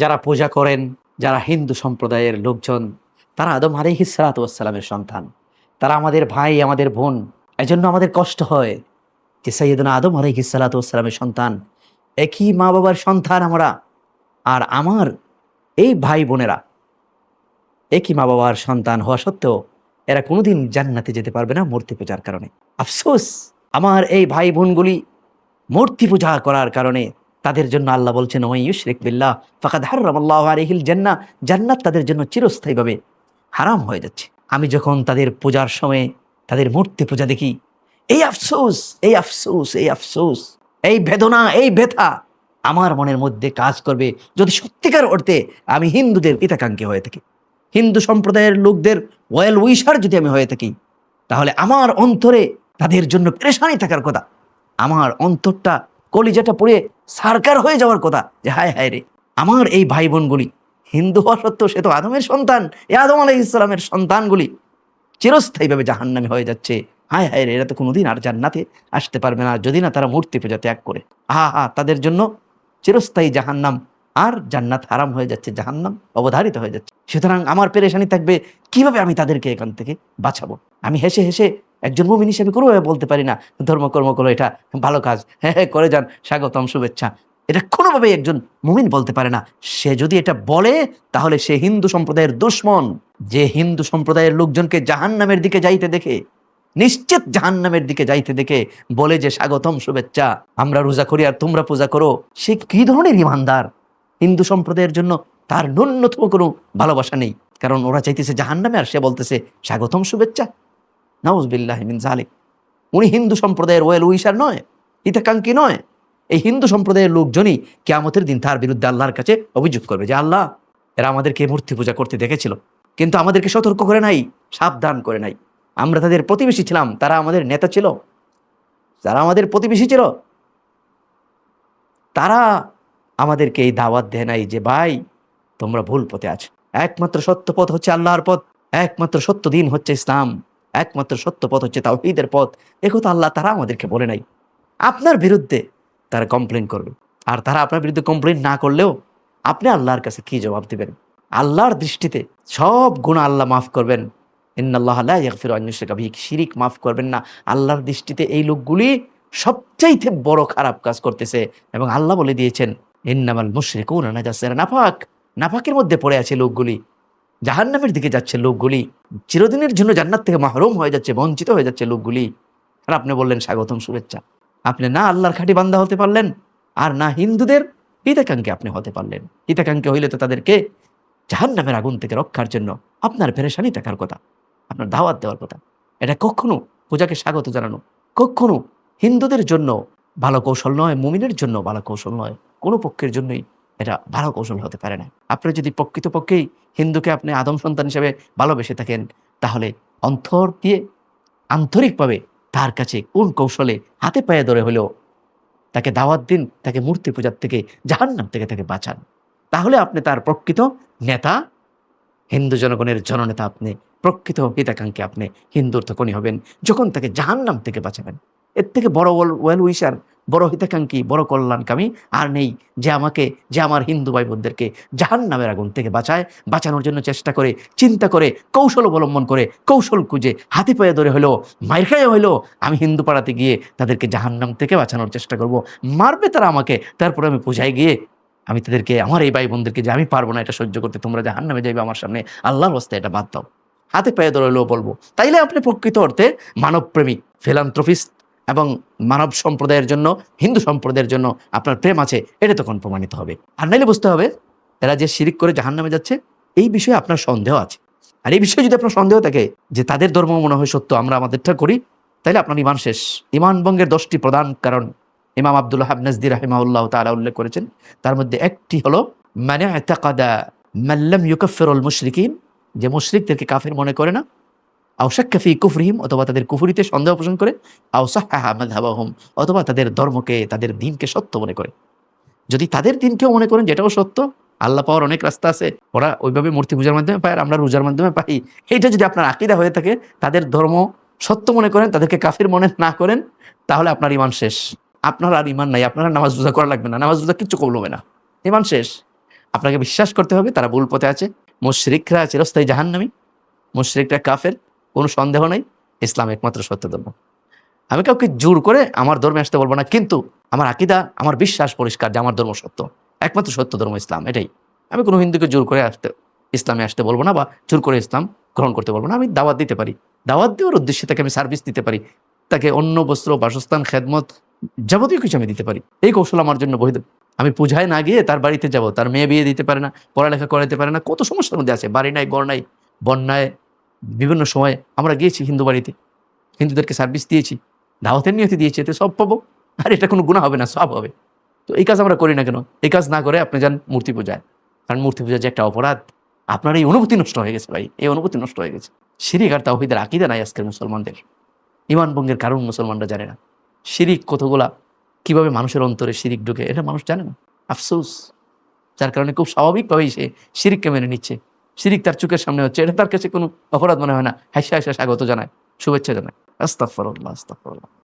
যারা পূজা করেন, যারা হিন্দু সম্প্রদায়ের লোকজন, তারা আদম আলিহিসালাতামের সন্তান। তারা আমাদের ভাই, আমাদের বোন। এজন্য আমাদের কষ্ট হয় যে সৈয়দনা আদম আলিহিসালাতামের সন্তান। একই মা বাবার সন্তান আমরা। আর আমার এই ভাই বোনেরা একই মা বাবার সন্তান হওয়া সত্ত্বেও এরা কোনোদিন জান্নাতে যেতে পারবে না মূর্তি পূজার কারণে। আফসোস, আমার এই ভাই বোনগুলি মূর্তি পূজা করার কারণে তাদের জন্য আল্লাহ বলছেন ওই ইউশরিক বিল্লাহ, ফাকাদ হারাম আল্লাহ আলাইহিল জান্নাহ, জান্নাত তাদের জন্য চিরস্থায়ীভাবে হারাম হয়ে যাচ্ছে। আমি যখন তাদের পূজার সময়ে তাদের মূর্তি পূজা দেখি, এই আফসোস এই আফসোস এই আফসোস, এই বেদনা, এই ব্যথা, আমার মনের মধ্যে কাজ করবে যদি সত্যিকার অর্থে আমি হিন্দুদের পিতাকাঙ্ক্ষী হয়ে থাকি। হিন্দু সম্প্রদায়ের লোকদের ওয়েল উইশার যদি আমি হয়ে থাকি, তাহলে আমার অন্তরে তাদের জন্য পেরেশানি থাকার কথা। আমার অন্তরটা কলিজাটা পড়ে সারকার হয়ে যাওয়ার কথা। যে হায় হায় রে। আমার এই ভাই বোনগুলি হিন্দু হওয়া সত্ত্বেও সে তো আদমের সন্তান, এ আদম আলাহ ইসলামের সন্তানগুলি। চিরস্থায়ীভাবে জাহান্নামে হয়ে যাচ্ছে। হায় হায় রে, এরা তো কোনোদিন আর জান্নাতে আসতে পারবে না, যদি না তারা মূর্তি পূজা ত্যাগ করে। হা হা তাদের জন্য চিরস্থায়ী জাহান্নাম আর জান্নাত হারাম হয়ে যাচ্ছে, জাহান্নাম অবধারিত হয়ে যাচ্ছে। সুতরাং আমার পেরেশানি থাকবে, কীভাবে আমি তাদেরকে এখান থেকে বাঁচাবো? আমি হেসে হেসে একজন মুমিন হিসেবে কোনোভাবে বলতে পারি না ধর্মকর্ম করো, এটা ভালো কাজ। হ্যাঁ হ্যাঁ করে যান, স্বাগতম, শুভেচ্ছা। এটা কোনোভাবে একজন মুমিন বলতে পারে না। সে যদি এটা বলে, তাহলে সে হিন্দু সম্প্রদায়ের দুশ্মন। যে হিন্দু সম্প্রদায়ের লোকজনকে জাহান্নামের দিকে যাইতে দেখে, নিশ্চিত জাহান্নামের দিকে যাইতে দেখে বলে যে, স্বাগতম, শুভেচ্ছা, আমরা রোজা করি আর তোমরা পূজা করো সে কি ধরনের ইমানদার? হিন্দু সম্প্রদায়ের জন্য তার ন্যূনতম কোনো ভালোবাসা নেই। কারণ ওরা চাইতেছে জাহান্নামে, আর সে বলতেছে, স্বাগতম, শুভেচ্ছা নাউজবিল্লাহ উনি হিন্দু সম্প্রদায়ের ওয়েল উইশার নয় হিতাকাঙ্ক্ষী নয়। এই হিন্দু সম্প্রদায়ের লোকজনই কেয়ামতের দিন তার বিরুদ্ধে আল্লাহর কাছে অভিযোগ করবে যে, আল্লাহ, এরা আমাদেরকে মূর্তি পূজা করতে দেখেছিল, কিন্তু আমাদেরকে সতর্ক করে নাই, সাবধান করে নাই। আমরা তাদের প্রতিবেশী ছিলাম, তারা আমাদের নেতা ছিল, যারা আমাদের প্রতিবেশী ছিল। তারা আমাদেরকে এই দাওয়াত দেয় নাই যে, ভাই, তোমরা ভুল পথে আছো। একমাত্র সত্য পথ হচ্ছে আল্লাহর পথ, একমাত্র সত্য দিন হচ্ছে ইসলাম। একমাত্র সত্য পথ হচ্ছে তাওহীদের পথ। একথা আল্লাহ তারা আমাদেরকে বলে নাই। আপনার বিরুদ্ধে তারা কমপ্লেন করবে। আর তারা আপনার বিরুদ্ধে কমপ্লেন না করলেও আপনি আল্লাহর কাছে কি জবাব দিবেন? আল্লাহর দৃষ্টিতে সব গুণ আল্লাহ মাফ করবেন। ইন্নাল্লাহ ইউশরিকা শিরিক মাফ করবেন না। আল্লাহর দৃষ্টিতে এই লোকগুলি সবচাইতে বড় খারাপ কাজ করতেছে এবং আল্লাহ বলে দিয়েছেন, ইন্নামাল নাজাসেরা নাফাক। নাফাকের মধ্যে পড়ে আছে লোকগুলি। জাহান্নামের দিকে যাচ্ছে লোকগুলি। চিরদিনের জন্য জান্নাত থেকে মাহরুম হয়ে যাচ্ছে, বঞ্চিত হয়ে যাচ্ছে লোকগুলি। আর আপনি বললেন, স্বাগতম, শুভেচ্ছা। আপনি না আল্লাহর খাঁটি বান্দা হতে পারলেন, আর না হিন্দুদের হিতাকাঙ্ক্ষী আপনি হতে পারলেন। হিতাকাঙ্ক্ষী হইলে তো তাদেরকে জাহান্নামের আগুন থেকে রক্ষার জন্য আপনার পেরেশানি থাকার কথা, আপনার দাওয়াত দেওয়ার কথা। এটা কখনো পূজাকে স্বাগত জানানো, কখনো হিন্দুদের জন্য ভালো কৌশল নয়, মুমিনের জন্য ভালো কৌশল নয়, কোনো পক্ষের জন্যই এটা ভালো কৌশল হতে পারে না। আপনি যদি প্রকৃতপক্ষেই হিন্দুকে আপনি আদম সন্তান হিসেবে ভালোবেসে থাকেন, তাহলে অন্তর দিয়ে আন্তরিকভাবে তার কাছে কোন কৌশলে হাতে পায়ে ধরে হলেও তাকে দাওয়াত দিন, তাকে মূর্তি পূজার থেকে, জাহান্নাম থেকে তাকে বাঁচান। তাহলে আপনি তার প্রকৃত নেতা, হিন্দু জনগণের জননেতা আপনি, প্রকৃত হিতাকাঙ্ক্ষী আপনি হিন্দুর তখনই হবেন, যখন তাকে জাহান্নাম থেকে বাঁচাবেন। এর থেকে বড় ওয়েল উইশার বড় হিতাকাঙ্ক্ষী, বড় কল্যাণকামী, আর নেই যে আমাকে, যে আমার হিন্দু ভাই বোনদেরকে জাহান নামের আগুন থেকে বাঁচায়, বাঁচানোর জন্য চেষ্টা করে, চিন্তা করে, কৌশল অবলম্বন করে, কৌশল খুঁজে, হাতি পায়ে ধরে হলেও, মায়ের খায়ে হলেও আমি হিন্দু পাড়াতে গিয়ে তাদেরকে জাহান্নাম থেকে বাঁচানোর চেষ্টা করব। মারবে তারা আমাকে, তারপরে আমি পূজায় গিয়ে আমি তাদেরকে, আমার এই ভাই বোনদেরকে যে আমি পারব না এটা সহ্য করতে, তোমরা জাহান নামে যাইবে আমার সামনে, আল্লাহর বস্তায় এটা বাদ দাও। হাতে পায়ে ধরে হলেও বলব, তাইলে আপনি প্রকৃত অর্থে মানবপ্রেমী ফিলান্থ্রফিস্ট এবং মানব সম্প্রদায়ের জন্য, হিন্দু সম্প্রদায়ের জন্য আপনার প্রেম আছে, এটা তখন প্রমাণিত হবে। আর নাইলে বুঝতে হবে এরা যে শিরিক করে জাহান নামে যাচ্ছে, এই বিষয়ে আপনার সন্দেহ আছে। আর এই বিষয়ে যদি আপনার সন্দেহ থাকে যে তাদের ধর্ম মনে হয় সত্য, আমরা আমাদেরটা করি তাহলে আপনার ইমান শেষ। ইমান ভঙ্গের দশটি প্রধান কারণ ইমাম আব্দুল হাবনাজদি রাহিমাউল্লাহ তালা উল্লেখ করেছেন। তার মধ্যে একটি হলো মানে মাল্লাম ইউকফিরুল মুশরিকিন যে মুশরিকদেরকে কাফের মনে করে না। আউসাক্কাফি কুফরিহিম, অথবা তাদের কুফরিতে সন্দেহ পোষণ করে আউসাহাবাহম অথবা তাদের ধর্মকে, তাদের দিনকে সত্য মনে করে। যদি তাদের দিনকেও মনে করেন যেটাও সত্য, আল্লাহ পাওয়ার অনেক রাস্তা আছে, ওরা ওইভাবে মূর্তি পূজার মাধ্যমে পায় আর আমরা রোজার মাধ্যমে পাই। এটা যদি আপনার আকিদা হয়ে থাকে, তাদের ধর্ম সত্য মনে করেন, তাদেরকে কাফির মনে না করেন, তাহলে আপনার ইমান শেষ। আপনার আর ইমান নাই, আপনারা নামাজ রোজা করা লাগবে না, নামাজ রোজা কিচ্ছু কবল হবে না। ইমান শেষ। আপনাকে বিশ্বাস করতে হবে, তারা ভুল পথে আছে। মুশরিকরা চিরস্থায়ী জাহান্নামী, মুশরিকরা কাফের। কোনো সন্দেহ নাই, ইসলাম একমাত্র সত্য ধর্ম। আমি কাউকে জোর করে আমার ধর্মে আসতে বলব না, কিন্তু আমার আকিদা, আমার বিশ্বাস পরিষ্কার যে আমার ধর্ম সত্য। একমাত্র সত্য ধর্ম ইসলাম, এটাই। আমি কোনো হিন্দুকে জোর করে আসতে, ইসলামে আসতে বলব না বা জোর করে ইসলাম গ্রহণ করতে বলব না, আমি দাওয়াত দিতে পারি। দাওয়াত দেওয়ার উদ্দেশ্যে তাকে আমি সার্ভিস দিতে পারি। তাকে অন্য বস্ত্র, বাসস্থান, খেদমত যাবতীয় কিছু আমি দিতে পারি। এই কৌশল আমার জন্য বৈধ। আমি পূজায় না গিয়ে তার বাড়িতে যাব, তার মেয়ে বিয়ে দিতে পারে না, পড়ালেখা করাতে পারে না, কত সমস্যার মধ্যে আছে, বাড়ি নাই গড় নাই, বন্যায় বিভিন্ন সময় আমরা গিয়েছি হিন্দু বাড়িতে। হিন্দুদেরকে সার্ভিস দিয়েছি, দাওয়াতের নিয়তি দিয়েছি, এতে সব পাবো। আর এটা কোনো গুণা হবে না, সব হবে। তো এই কাজ আমরা করি না কেন? এই কাজ না করে আপনি যান মূর্তি পূজায়। কারণ মূর্তি পূজা যে একটা অপরাধ, আপনার এই অনুভূতি নষ্ট হয়ে গেছে ভাই। এই অনুভূতি নষ্ট হয়ে গেছে। শিরিক আর তাওহিদের আকিদা নাই আজকের মুসলমানদের। ইমান ভঙ্গের কারণ মুসলমানরা জানে না। শিরিক কতগুলা, কীভাবে মানুষের অন্তরে শিরিক ঢুকে, এটা মানুষ জানে না। আফসোস। যার কারণে খুব স্বাভাবিকভাবেই সে শিরিককে মেনে নিচ্ছে। শিরিক তার চোখের সামনে হচ্ছে। এটা তার কাছে কোনো অপরাধ মনে হয় না। হাসি হাসা স্বাগত জানায়, শুভেচ্ছা জানায়। আস্তাফরল্লাহ আস্তাফরল্লাহ